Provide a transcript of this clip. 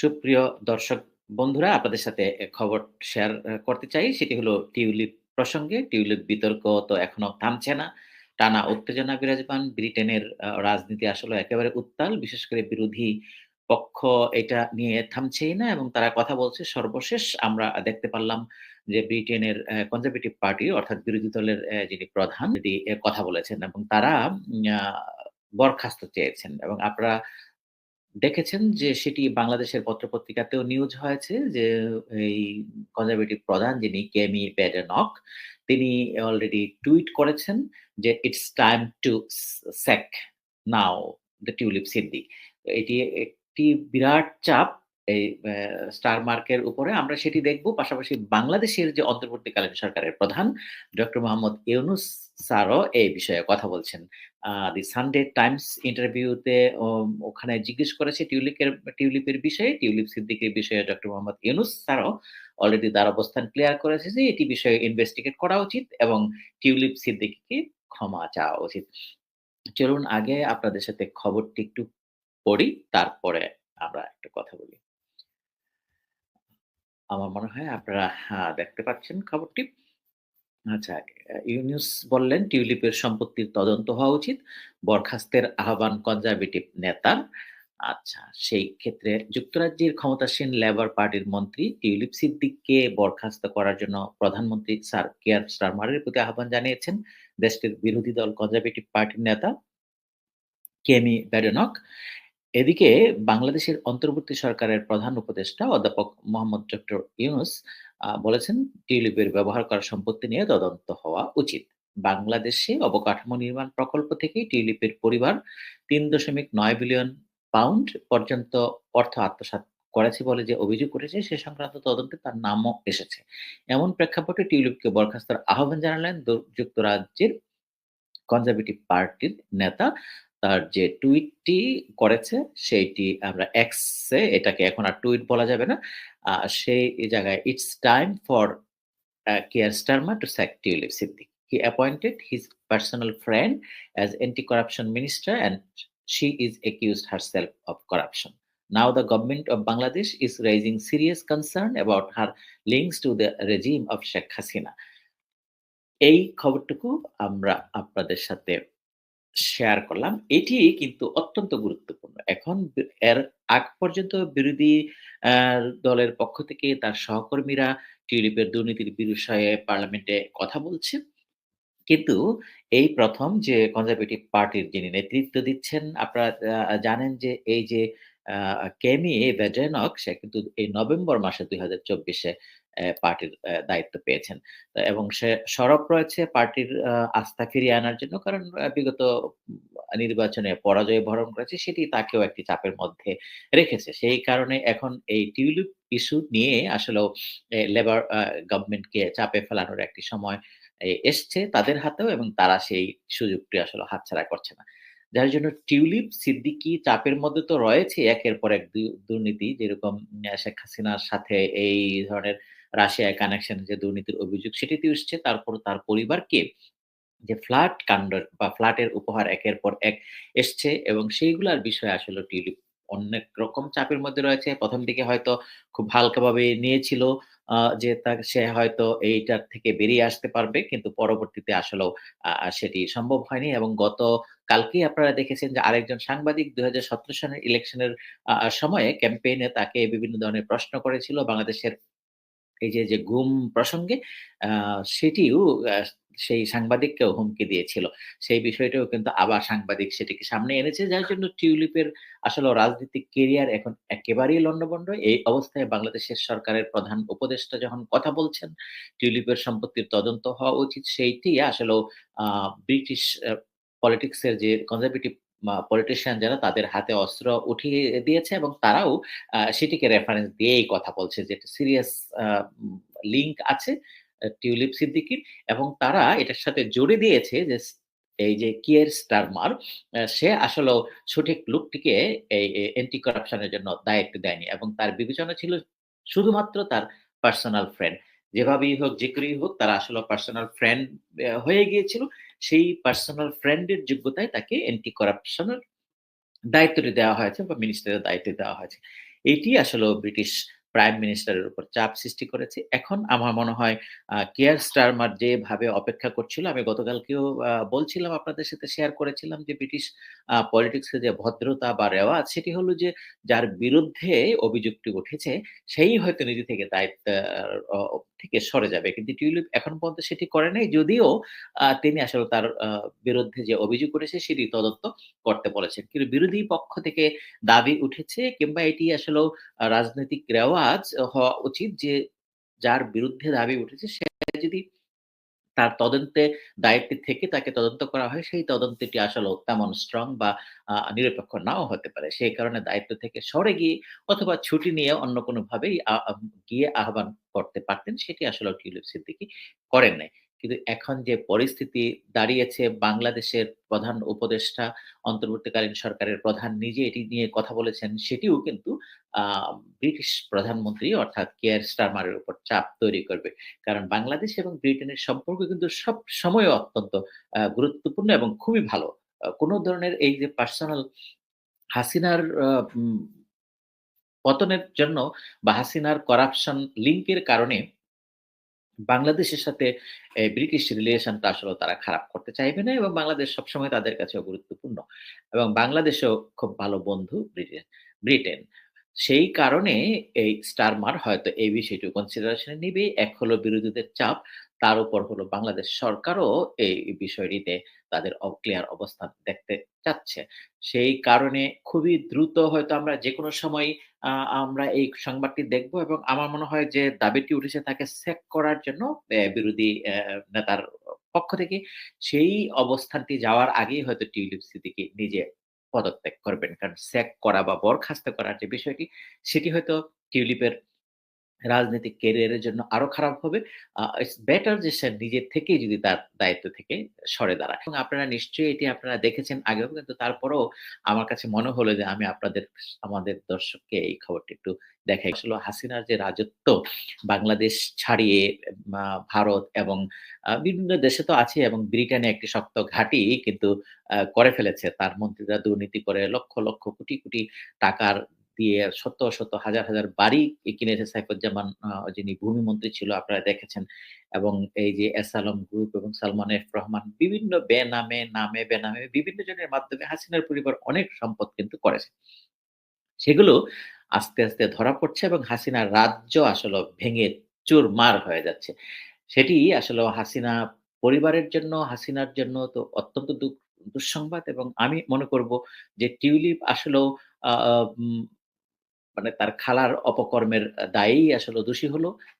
সুপ্রিয় দর্শক বন্ধুরা, আপনাদের সাথে খবর শেয়ার করতে চাই। সেটি হলো টিউলিপ প্রসঙ্গে। টিউলিপ বিতর্ক তো এখনও থামছে না। টানা উত্তেজনা বিরাজমান। ব্রিটেনের রাজনীতি আসলে একেবারে উত্তাল। বিশেষ করে বিরোধী পক্ষ এটা নিয়ে থামছেই না এবং তারা কথা বলছে। সর্বশেষ আমরা দেখতে পারলাম যে ব্রিটেনের কনজারভেটিভ পার্টি অর্থাৎ বিরোধী দলের যিনি প্রধান, তিনি কথা বলেছেন এবং তারা বরখাস্ত চেয়েছেন এবং আপনারা দেখেছেন যে সেটি বাংলাদেশের পত্র-পত্রিকাতেও নিউজ হয়েছে যে এই কনজারভেটিভ প্রধান যিনি কেমি পেডেনক তিনি অলরেডি টুইট করেছেন যে, "it's time to sack now the Tulip Siddiq." এটি একটি বিরাট চাপ এই স্টার মার্কের উপরে। আমরা সেটি দেখব। পাশাপাশি বাংলাদেশের যে অন্তর্বর্তীকালীন সরকারের প্রধান ডক্টর মোহাম্মদ ইউনুস স্যারও এই বিষয়ে কথা বলছেন। দি সানডে টাইমস ইন্টারভিউতে ওখানে জিজ্ঞেস করেছে টিউলিপের টিউলিপের বিষয়ে, টিউলিপ সিদ্দিকের বিষয়ে ডক্টর মোহাম্মদ ইউনুস স্যারও অলরেডি তার অবস্থান ক্লিয়ার করেছে যে এটি বিষয়ে ইনভেস্টিগেট করা উচিত এবং টিউলিপ সিদ্দিকীকে ক্ষমা চাওয়া উচিত। চলুন আগে আপনাদের সাথে খবরটি একটু পড়ি, তারপরে আমরা একটু কথা বলি। আমার মনে হয় আপনারা দেখতে পাচ্ছেন খবরটি। আচ্ছা, অ্যা ইউনুস বললেন, "টিউলিপের সম্পত্তির তদন্ত হওয়া উচিত।" বরখাস্তের আহ্বান কনজারভেটিভ নেতার। আচ্ছা, সেই ক্ষেত্রে যুক্তরাজ্যের ক্ষমতাসীন লেবার পার্টির মন্ত্রী টিউলিপ সিদ্দিককে বরখাস্ত করার জন্য প্রধানমন্ত্রী স্যার কিয়ার স্টারমারের প্রতি আহ্বান জানিয়েছেন দেশটির বিরোধী দল কনজারভেটিভ পার্টির নেতা কেমি পেডেনক। এদিকে বাংলাদেশের অন্তর্বর্তী সরকারের প্রধান উপদেষ্টা অধ্যাপক মোহাম্মদ ডক্টর ইউনুস বলেছেন, "টিউলিপের ব্যবহার করা সম্পত্তি নিয়ে তদন্ত হওয়া উচিত।" বাংলাদেশে অবকাঠামো নির্মাণ প্রকল্প থেকেই টিউলিপের পরিবার ৩.৯ বিলিয়ন পাউন্ড পর্যন্ত অর্থ আত্মসাৎ করেছে বলে যে অভিযোগ করেছে সে সংক্রান্ত তদন্তে তার নামও এসেছে। এমন প্রেক্ষাপটে টিউলিপকে বরখাস্তের আহ্বান জানালেন যুক্তরাজ্যের কনজারভেটিভ পার্টির নেতা। তার যে টুইটটি করেছে সেইটি আমরা X এ এটাকে এখন আর টুইট বলা যাবে না। সেই জায়গায়, "it's time for Keir Starmer to sack Tulip. He appointed his personal friend as anti-corruption minister and she is is accused herself of corruption. Now the government of Bangladesh is raising serious concern about her links to the regime of Sheikh Hasina." এই খবরটুকু আমরা আপনাদের সাথে share করলাম। এটি কিন্তু অত্যন্ত গুরুত্বপূর্ণ। এখন এর আগ পর্যন্ত বিরোধী দলের পক্ষ থেকে তার সহকর্মীরা টিউলিপের দুর্নীতির বিষয়ে পার্লামেন্টে কথা বলছে। কিন্তু এই প্রথম যে কনজারভেটিভ পার্টির যিনি নেতৃত্ব দিচ্ছেন, আপনারা জানেন যে এই যে কেমি পেডেনক সে কিন্তু এই নভেম্বর মাসে ২০২৪ এ অ্যা পার্টির দায়িত্ব পেয়েছেন। এবং সে, সরব রয়েছে পার্টির আস্থা ফিরিয়ে আনার জন্য। কারণ বিগত নির্বাচনে পরাজয় বরণ করেছে, সেটি তাকেও একটি চাপের মধ্যে রেখেছে। সেই কারণে এখন এই টিউলিপ ইস্যু নিয়ে আসলেও লেবার গভর্নমেন্টকে চাপে ফেলানোর একটি সময় এসছে তাদের হাতেও এবং তারা সেই সুযোগটি আসলে হাতছাড়া করছে না। যার জন্য টিউলিপ, সিদ্দিকি চাপের মধ্যে তো রয়েছে একের পর এক দুর্নীতি যেরকম শেখ হাসিনার সাথে এই ধরনের রাশিয়ায় কানেকশন যে দুর্নীতির অভিযোগ সেটিতে এসছে। তারপর তার পরিবারকে যে ফ্ল্যাট কাণ্ডের বা ফ্ল্যাটের উপহার একের পর এক এসছে এবং সেইগুলার বিষয়ে আসলে টিউলিপ অনেক রকম চাপের মধ্যে রয়েছে। প্রথম দিকে হয়তো খুব হালকাভাবে নিয়েছিল যে তার সে হয়তো এইটার থেকে বেরিয়ে আসতে পারবে। কিন্তু পরবর্তীতে আসলেও সেটি সম্ভব হয়নি এবং গতকালকেই আপনারা দেখেছেন যে আরেকজন সাংবাদিক ২০১৭ সনের ইলেকশনের সময়ে ক্যাম্পেইনে তাকে বিভিন্ন ধরনের প্রশ্ন করেছিল বাংলাদেশের এই যে, যে গুম প্রসঙ্গে সেটিও সেই সাংবাদিককেও হুমকি দিয়েছিল। সেই বিষয়টাও কিন্তু আবার সাংবাদিক সেটিকে সামনে এনেছে। যার জন্য টিউলিপের আসলেও রাজনৈতিক কেরিয়ার এখন একেবারেই লন্ডভন্ড। এই অবস্থায় বাংলাদেশের সরকারের প্রধান উপদেষ্টা যখন কথা বলছেন, টিউলিপের সম্পত্তির তদন্ত হওয়া উচিত সেইটি আসলেও আ ব্রিটিশ আ পলিটিক্স যে কনজারভেটিভ পলিটিশিয়ান যারা তাদের হাতে অস্ত্র উঠিয়ে দিয়েছে এবং তারাও সেটিকে রেফারেন্স দিয়েই কথা বলছে যে সিরিয়াস লিঙ্ক আছে টিউলিপ সিদ্দিকির এবং তারা এটার সাথে জুড়ে দিয়েছে যে এই যে কিয়ের স্টারমার সে আসলেও সঠিক লোকটিকে এই এন্টি অ্যান্টি করাপশন এর জন্য দায়িত্ব দেয়নি এবং তার বিবেচনা ছিল শুধুমাত্র তার পার্সোনাল ফ্রেন্ড। যেভাবেই হোক, যে করেই হোক তারা আসলে পার্সোনাল ফ্রেন্ড হয়ে গিয়েছিল। সেই পার্সোনাল ফ্রেন্ডের যোগ্যতায় তাকে এন্টি করাপশনের দায়িত্বটি দেওয়া হয়েছে বা মিনিস্টারের দায়িত্ব দেওয়া হয়েছে। এটি আসলে ব্রিটিশ প্রাইম মিনিস্টারের উপর চাপ সৃষ্টি করেছে। এখন আমার মনে হয় কেয়ার স্টারমার যেভাবে অপেক্ষা করছিল, আমি গতকালকেও বলছিলাম আপনাদের সাথে শেয়ার করেছিলাম যে ব্রিটিশ পলিটিক্স যে ভদ্রতা বা রেওয়াজ সেটি হলো যে যার বিরুদ্ধে অভিযোগটি উঠেছে সেই হয়তো নিজে থেকে দায়িত্ব থেকে সরে যাবে। কিন্তু টিউলিপ এখন পর্যন্ত সেটি করে নাই। যদিও তিনি আসলে তার বিরুদ্ধে যে অভিযোগ করেছে সেটি তদন্ত করতে বলেছেন। কিন্তু বিরোধী পক্ষ থেকে দাবি উঠেছে কিংবা এটি আসলেও আ রাজনৈতিক রেওয়াজ হওয়া উচিত যে যার বিরুদ্ধে দাবি উঠেছে সে যদি তার তদন্তে দায়িত্বে থেকে তাকে তদন্ত করা হয়, সেই তদন্তটি আসলে তেমন স্ট্রং বা নিরপেক্ষ নাও হতে পারে। সেই কারণে দায়িত্ব থেকে সরে গিয়ে অথবা ছুটি নিয়ে অন্য কোনোভাবেই গিয়ে আহ্বান করতে পারতেন। সেটি আসলে সিদ্দিকি করেন নাই। কিন্তু এখন যে পরিস্থিতি দাঁড়িয়েছে বাংলাদেশের প্রধান উপদেষ্টা, অন্তর্বর্তীকালীন সরকারের প্রধান নিজে এটি নিয়ে কথা বলেছেন, সেটিও কিন্তু ব্রিটিশ প্রধানমন্ত্রী অর্থাৎ কেয়ার স্টারমারের উপর চাপ তৈরি করবে। কারণ বাংলাদেশ এবং ব্রিটেনের সম্পর্ক কিন্তু সবসময় অত্যন্ত আ গুরুত্বপূর্ণ এবং খুবই ভালো। কোন ধরনের এই যে পার্সোনাল হাসিনার পতনের জন্য বা হাসিনার করাপশন লিঙ্কের কারণে বাংলাদেশের সাথে ব্রিটিশ রিলেশনটা আসলেও তারা খারাপ করতে চাইবে না এবং বাংলাদেশ সবসময় তাদের কাছেও গুরুত্বপূর্ণ। এবং বাংলাদেশেও খুব ভালো বন্ধু ব্রিটেন ব্রিটেন। সেই কারণে এই স্টারমার হয়তো এই বিষয়টি কনসিডারেশন নিবে। এক হলো বিরোধীদের চাপ, তার উপর হলো বাংলাদেশ সরকারও এই বিষয়টিতে তাদের ক্লিয়ার অবস্থান দেখতে চাচ্ছে। সেই কারণে খুবই দ্রুত হয়তো আমরা যেকোনো সময় আ আমরা এই সংবাদটি দেখব এবং আমার মনে হয় যে দাবিটি উঠেছে তাকে সেক করার জন্য বিরোধী নেতার পক্ষ থেকে। সেই অবস্থানটি যাওয়ার আগেই হয়তো টিউলিপ সিদ্দিকি নিজে পদত্যাগ করবেন। কারণ স্যাক করা বা বরখাস্ত করার যে বিষয়টি, সেটি হয়তো টিউলিপের রাজনৈতিক ক্যারিয়ারের জন্য আরও খারাপ হবে। বেটার যে সে নিজের থেকেই যদি তার দায়িত্ব থেকে সরে দাঁড়ায়। এবং আপনারা নিশ্চয়ই এটি আপনারা দেখেছেন আগেও কিন্তু তারপরেও আমার কাছে মনে হলো যে আমি আপনাদের আমাদের দর্শককে এই খবরটি একটু দেখাই। আসলে হাসিনার যে রাজত্ব বাংলাদেশ ছাড়িয়ে ভারত এবং বিভিন্ন দেশে তো আছে এবং ব্রিটেনে একটি শক্ত ঘাঁটি কিন্তু করে ফেলেছে। তার মন্ত্রীরা দুর্নীতি করে লক্ষ, লক্ষ কোটি, কোটি টাকার দিয়ে শত, শত হাজার, হাজার বাড়ি কিনেছে সাইফুজ্জামান যিনি ভূমিমন্ত্রী ছিল আপনারা দেখেছেন। এবং এই যে এস আলম গ্রুপ এবং সালমান এফ রহমান বিভিন্ন বেনামে, নামে, বেনামে বিভিন্ন জনের মাধ্যমে হাসিনার পরিবার অনেক সম্পদ কিন্তু করেছে। সেগুলো আস্তে, আস্তে ধরা পড়ছে এবং হাসিনার রাজ্য আসলেও ভেঙে চুরমার হয়ে যাচ্ছে। সেটি আসলেও হাসিনা পরিবারের জন্য, হাসিনার জন্য তো অত্যন্ত দু দুঃসংবাদ এবং আমি মনে করব যে টিউলিপ আসলেও মানে তার খালার অপকর্মের দায়ী আসলে দোষী হলো।